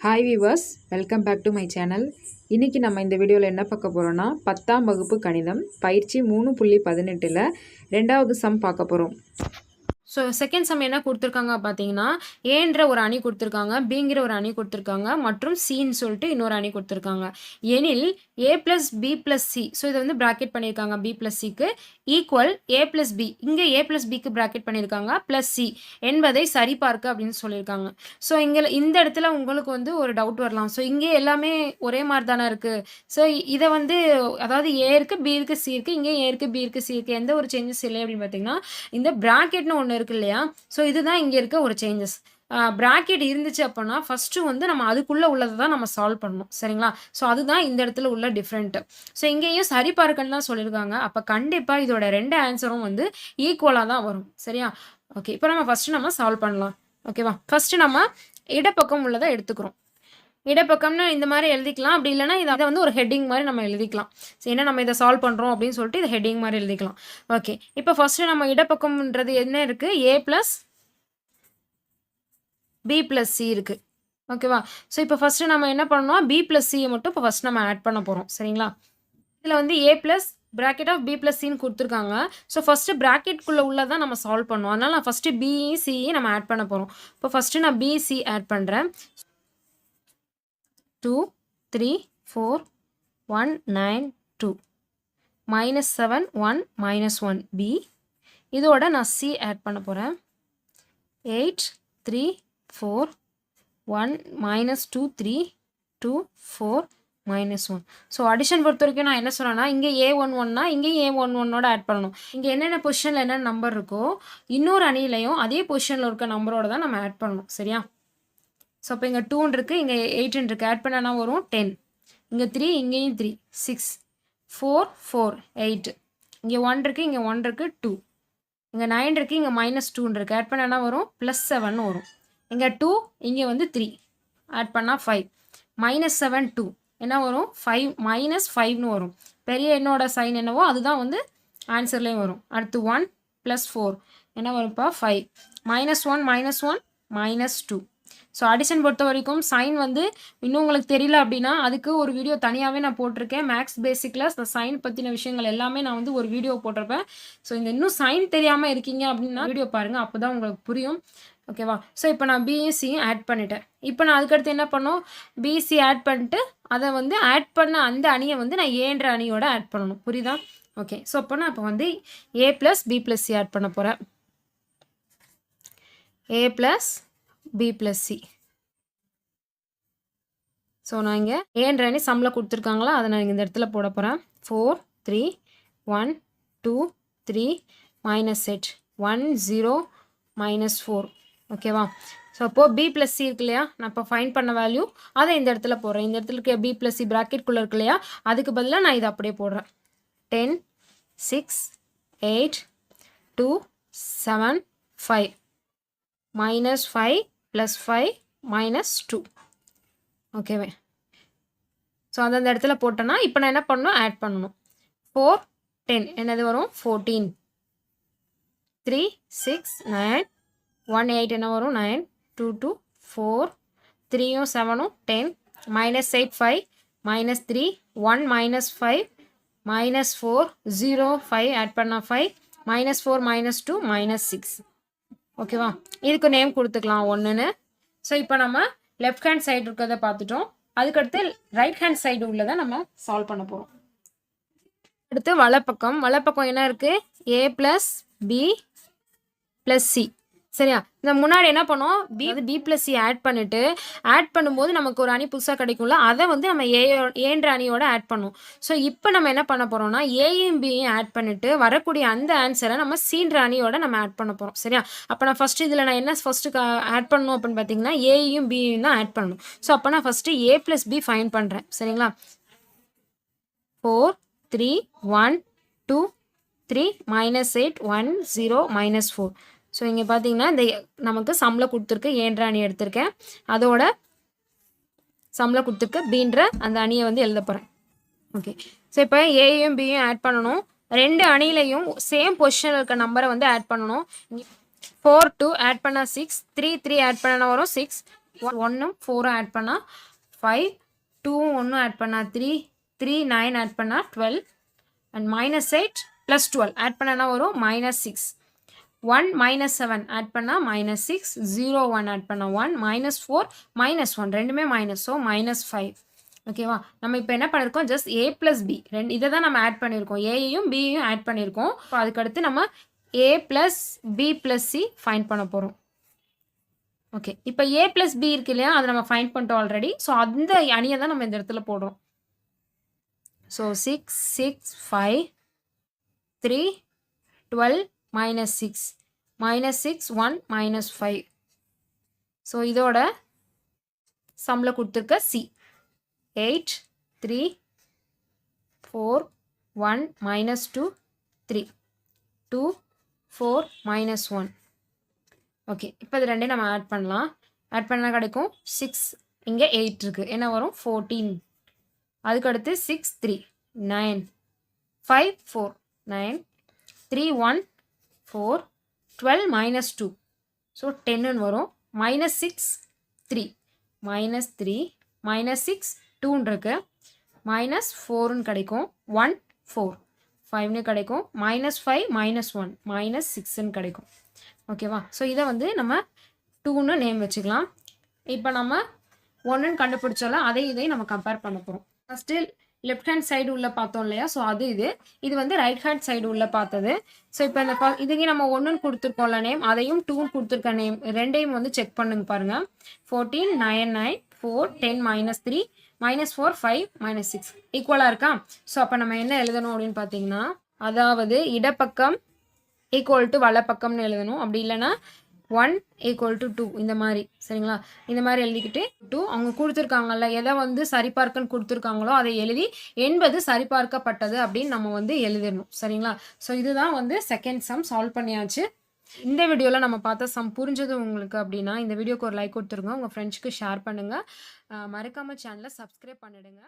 Hi viewers welcome back to my channel இன்றைக்கி நம்ம இந்த வீடியோவில் என்ன பார்க்க போகிறோன்னா பத்தாம் வகுப்பு கணிதம் பயிற்சி மூணு புள்ளி பதினெட்டில் ரெண்டாவது சம் பார்க்க போகிறோம் ஸோ செகண்ட் சம் என்ன கொடுத்துருக்காங்க பார்த்தீங்கன்னா ஏன்ற ஒரு அணி கொடுத்துருக்காங்க பிங்கிற ஒரு அணி கொடுத்துருக்காங்க மற்றும் சின்னு சொல்லிட்டு இன்னொரு அணி கொடுத்துருக்காங்க. எனில் A plus B plus C so இதை வந்து ப்ராக்கெட் பண்ணியிருக்காங்க பி ப்ளஸ் சிக்கு ஈக்குவல் ஏ ப்ளஸ் பி இங்கே ஏ ப்ளஸ் பிக்கு ப்ராக்கெட் பண்ணியிருக்காங்க ப்ளஸ் சி என்பதை சரிபார்க்க அப்படின்னு சொல்லியிருக்காங்க. ஸோ இங்கே இந்த இடத்துல உங்களுக்கு வந்து ஒரு டவுட் வரலாம். ஸோ இங்கே எல்லாமே ஒரே மாதிரி தானே இருக்குது ஸோ இதை வந்து அதாவது ஏ இருக்குது பி இருக்குது சி இருக்குது இங்கே ஏ இருக்குது பி இருக்குது சி இருக்குது எந்த ஒரு சேஞ்சஸ் இல்லை அப்படின்னு பார்த்தீங்கன்னா இந்த ப்ராக்கெட்னு ஒன்று இருக்கு இல்லையா? ஸோ இதுதான் இங்கே இருக்க ஒரு சேஞ்சஸ் ப்ராக்கெட் இருந்துச்சு அப்படின்னா ஃபஸ்ட்டு வந்து நம்ம அதுக்குள்ளே உள்ளதை தான் நம்ம சால்வ் பண்ணணும். சரிங்களா? ஸோ அதுதான் இந்த இடத்துல உள்ள டிஃப்ரெண்ட்டு ஸோ இங்கேயும் சரி பார்க்கன்னு தான் சொல்லியிருக்காங்க. அப்போ கண்டிப்பாக இதோட ரெண்டு ஆன்சரும் வந்து ஈக்குவலாக தான் வரும். சரியா? ஓகே இப்போ நம்ம ஃபஸ்ட்டு நம்ம சால்வ் பண்ணலாம். ஓகேவா ஃபஸ்ட்டு நம்ம இடப்பக்கம் உள்ளதை எடுத்துக்கிறோம். இடப்பக்கம்னு இந்த மாதிரி எழுதிக்கலாம். அப்படி இல்லைனா இதை வந்து ஒரு ஹெட்டிங் மாதிரி நம்ம எழுதிக்கலாம். சரி என்ன நம்ம இதை சால்வ் பண்ணுறோம் அப்படின்னு சொல்லிட்டு இதை ஹெட்டிங் மாதிரி எழுதிக்கலாம். ஓகே இப்போ ஃபஸ்ட்டு நம்ம இடப்பக்கம்ன்றது என்ன இருக்குது A plus B plus C இருக்குது ஓகேவா ஸோ இப்போ ஃபஸ்ட்டு நம்ம என்ன பண்ணணும்? பி ப்ளஸ் சியை மட்டும் இப்போ ஃபஸ்ட் நம்ம ஆட் பண்ண போகிறோம் சரிங்களா? இதில் வந்து A plus bracket of B plus சின்னு கொடுத்துருக்காங்க. ஸோ ஃபஸ்ட்டு ப்ராக்கெட்குள்ளே உள்ளதான் நம்ம சால்வ் பண்ணுவோம் அதனால் நான் ஃபஸ்ட்டு பிஇ சிஇ நம்ம ஆட் பண்ண போகிறோம் இப்போ ஃபஸ்ட்டு நான் பிசி ஆட் பண்ணுறேன் two three four one nine two. Minus seven one minus one B. இதோட நான் சி ஆட் பண்ண போகிறேன் eight three four one minus two three two four minus one. So addition பொறுத்த வரைக்கும் நான் என்ன சொல்கிறேன்னா இங்கே ஏ ஒன் ஒன்னா இங்கேயும் ஏ ஒன் ஒன்னோட ஆட் பண்ணணும். இங்கே என்னென்ன பொசிஷனில் என்னென்ன நம்பர் இருக்கோ இன்னொரு அணியிலையும் அதே பொசிஷனில் இருக்க நம்பரோட தான் நம்ம ஆட் பண்ணணும். சரியா? ஸோ அப்போ இங்கே டூன் இருக்குது இங்கே எயிட்டுன்னு இருக்குது ஆட் பண்ணனா வரும் டென் இங்கே த்ரீ இங்கேயும் three six four four eight இங்கே ஒன் இருக்குது இங்கே ஒன் இருக்குது டூ இங்கே நைன் இருக்குது இங்கே மைனஸ் டூன் இருக்குது ஆட் பண்ணனா வரும் ப்ளஸ் செவன் வரும். இங்கே டூ இங்கே வந்து த்ரீ ஆட் பண்ணால் ஃபைவ் மைனஸ் செவன் டூ என்ன வரும்? ஃபைவ் மைனஸ் ஃபைவ்னு வரும். பெரிய எண்ணோட சைன் என்னவோ அதுதான் வந்து ஆன்சர்லேயும் வரும். அடுத்து ஒன் ப்ளஸ் ஃபோர் என்ன வரும்ப்பா? Five minus one minus one minus two so addition பொறுத்த வரைக்கும் சைன் வந்து இன்னும் உங்களுக்கு தெரியல அப்படின்னா அதுக்கு ஒரு வீடியோ தனியாகவே நான் போட்டிருக்கேன். மேக்ஸ் பேசிக்கில் இந்த சைன் பற்றின விஷயங்கள் எல்லாமே நான் வந்து ஒரு வீடியோ போட்டிருப்பேன். ஸோ இந்த இன்னும் சைன் தெரியாமல் இருக்கீங்க அப்படின்னா வீடியோ பாருங்கள் அப்போ தான் உங்களுக்கு புரியும். ஓகேவா ஸோ இப்போ நான் பிஎஸ்சியும் ஆட் பண்ணிட்டேன். இப்போ நான் அதுக்கடுத்து என்ன பண்ணோம் பிஎஸ்சி ஆட் பண்ணிட்டு அதை வந்து ஆட் பண்ண அந்த அணியை வந்து நான் ஏன்ற அணியோட ஆட் பண்ணணும். புரியுதா? ஓகே ஸோ அப்போ நான் இப்போ வந்து A plus B plus C add பண்ண போகிறேன் A plus B plus C so நான் இங்கே ஏன்ற அணி சம்மில் கொடுத்துருக்காங்களா? அதை நான் இந்த இடத்துல போட போகிறேன் four three one two three minus eight one zero minus four ஓகேவா ஸோ அப்போது பி ப்ளஸ் சி இருக்கு இல்லையா? நான் இப்போ ஃபைன் பண்ண வேல்யூ அதை இந்த இடத்துல போடுறேன். இந்த இடத்துல இருக்க பி ப்ளஸ் சி ப்ராக்கெட்குள்ளே இருக்கு இல்லையா? அதுக்கு பதிலாக நான் இதை அப்படியே போடுறேன். Ten six eight two seven five minus five plus five minus two ஓகேவே so அந்தந்த இடத்துல போட்டேன்னா இப்போ நான் என்ன பண்ணணும்? ஆட் பண்ணணும். ஃபோர் டென் என்னது வரும்? Fourteen three six nine one eight என்ன வரும்? நைன் டூ டூ ஃபோர் த்ரீயும் செவனும் ten minus eight five minus three one minus five minus four zero five add பண்ணால் five minus four minus two minus six ஓகேவா? இதுக்கு name கொடுத்துக்கலாம் ஒன்றுன்னு so இப்போ நம்ம லெஃப்ட் ஹேண்ட் சைடு இருக்கிறத பார்த்துட்டோம். அதுக்கடுத்து ரைட் ஹேண்ட் சைடு உள்ளதை நம்ம சால்வ் பண்ண போகிறோம் அடுத்து வலப்பக்கம். வலப்பக்கம் என்ன இருக்குது A plus B plus C சரியா? இந்த முன்னாடி என்ன பண்ணோம்? B B plus C add பண்ணிட்டு ஆட் பண்ணும்போது நமக்கு ஒரு அணி புதுசாக கிடைக்கும்ல அதை வந்து நம்ம ஏ ஏன்ற அணியோட ஆட் பண்ணும். ஸோ இப்போ நம்ம என்ன பண்ண போகிறோம்னா ஏயும் பியும் ஆட் பண்ணிட்டு வரக்கூடிய அந்த ஆன்சரை நம்ம சீன்ற அணியோட நம்ம ஆட் பண்ண போகிறோம் சரியா? அப்போ நான் ஃபஸ்ட்டு இதில் நான் என்ன ஃபஸ்ட்டு ஆட் பண்ணணும் அப்படின்னு பார்த்தீங்கன்னா ஏயும் பியும் தான் ஆட் பண்ணணும். ஸோ அப்போ நான் first A plus B find பண்ணுறேன் சரிங்களா? Four three one two three minus eight one zero minus four so இங்கே பார்த்தீங்கன்னா இந்த நமக்கு சம்பளம் கொடுத்துருக்கு ஏன்ற அணி எடுத்திருக்கேன். அதோட சம்பளம் கொடுத்துருக்கு பீன்ற அந்த அணியை வந்து எழுத போகிறேன் ஓகே ஸோ இப்போ ஏயும் பியும் ஆட் பண்ணணும். ரெண்டு அணிலையும் சேம் பொசிஷனில் இருக்க நம்பரை வந்து ஆட் பண்ணணும். ஃபோர் டூ ஆட் பண்ணால் சிக்ஸ் த்ரீ த்ரீ ஆட் பண்ணனா வரும்? சிக்ஸ் ஒன்றும் ஃபோரும் ஆட் பண்ணால் ஃபைவ் டூவும் ஒன்றும் ஆட் பண்ணால் த்ரீ த்ரீ நைன் ஆட் பண்ணால் twelve and minus eight plus twelve add பண்ணனா வரும்? Minus six one minus seven add பண்ணால் minus six zero one add பண்ணால் one minus four minus one ரெண்டுமே மைனஸ் ஸோ மைனஸ் ஃபைவ் ஓகேவா நம்ம இப்போ என்ன பண்ணியிருக்கோம் ஜஸ்ட் ஏ ப்ளஸ் பி ரெண்டு இதை தான் நம்ம ஆட் பண்ணியிருக்கோம் ஏயையும் பியையும் ஆட் பண்ணியிருக்கோம் இப்போ அதுக்கடுத்து நம்ம A plus B plus C find பண்ண போகிறோம் ஓகே இப்போ ஏ ப்ளஸ் பி இருக்கு இல்லையா? அதை நம்ம ஃபைன் பண்ணிட்டோம் ஆல்ரெடி ஸோ அந்த அணியை தான் நம்ம இந்த இடத்துல போடுறோம். So six six five three twelve minus six minus six one minus five so இதோட சம்மில் கொடுத்துருக்க C eight three four one minus two three two four minus one okay இப்போ இது ரெண்டையும் நம்ம ஆட் பண்ணலாம். ஆட் பண்ணால் கிடைக்கும். சிக்ஸ் இங்கே எயிட் இருக்குது என்ன வரும்? ஃபோர்டீன் அதுக்கடுத்து six three nine five four nine three one four twelve minus two so டென்னுன்னு வரும். Minus six three minus three minus six டூன்னு இருக்கு. மைனஸ் ஃபோர்னு கிடைக்கும். ஒன் ஃபோர் ஃபைவ்னு கிடைக்கும். Minus five minus one minus சிக்ஸ்ன்னு கிடைக்கும். ஓகேவா ஸோ இதை வந்து நம்ம டூன்னு நேம் வச்சுக்கலாம். இப்போ நம்ம ஒன்றுன்னு கண்டுபிடிச்சாலும் அதை இதையும் நம்ம கம்பேர் பண்ண போகிறோம் ஃபஸ்ட்டு லெஃப்ட் ஹேண்ட் சைடு உள்ள பார்த்தோம் இல்லையா? ஸோ அது இது. இது வந்து ரைட் ஹேண்ட் சைடு உள்ள பார்த்தது. ஸோ இப்போ இந்த ஃப- இதுக்கு நம்ம ஒன்றுன்னு கொடுத்துருக்கோம்ல நேம் அதையும் டூன்னு கொடுத்துருக்க நேம் ரெண்டையும் வந்து செக் பண்ணுங்க பாருங்க. Fourteen nine nine four ten minus three minus four five minus six ஈக்குவலாக இருக்கா? ஸோ அப்போ நம்ம என்ன எழுதணும் அப்படின்னு பார்த்தீங்கன்னா அதாவது இடப்பக்கம் ஈக்குவல் டு வலப்பக்கம்னு எழுதணும். அப்படி இல்லைன்னா ஒன் ஈக்குவல் டு டூ இந்த மாதிரி. சரிங்களா? இந்த மாதிரி எழுதிக்கிட்டு டூ அவங்க கொடுத்துருக்காங்கல்ல எதை வந்து சரிபார்க்கன்னு கொடுத்துருக்காங்களோ அதை எழுதி எண்பது சரிபார்க்கப்பட்டது அப்படின்னு நம்ம வந்து எழுதிடணும். சரிங்களா? ஸோ இதுதான் வந்து செகண்ட் சம் சால்வ் பண்ணியாச்சு. இந்த வீடியோவில் நம்ம பார்த்த சம் புரிஞ்சது உங்களுக்கு அப்படின்னா இந்த வீடியோக்கு ஒரு லைக் கொடுத்துருங்க. உங்கள் ஃப்ரெண்ட்ஸ்க்கு ஷேர் பண்ணுங்கள் மறக்காமல் சேனலை சப்ஸ்கிரைப் பண்ணிடுங்க.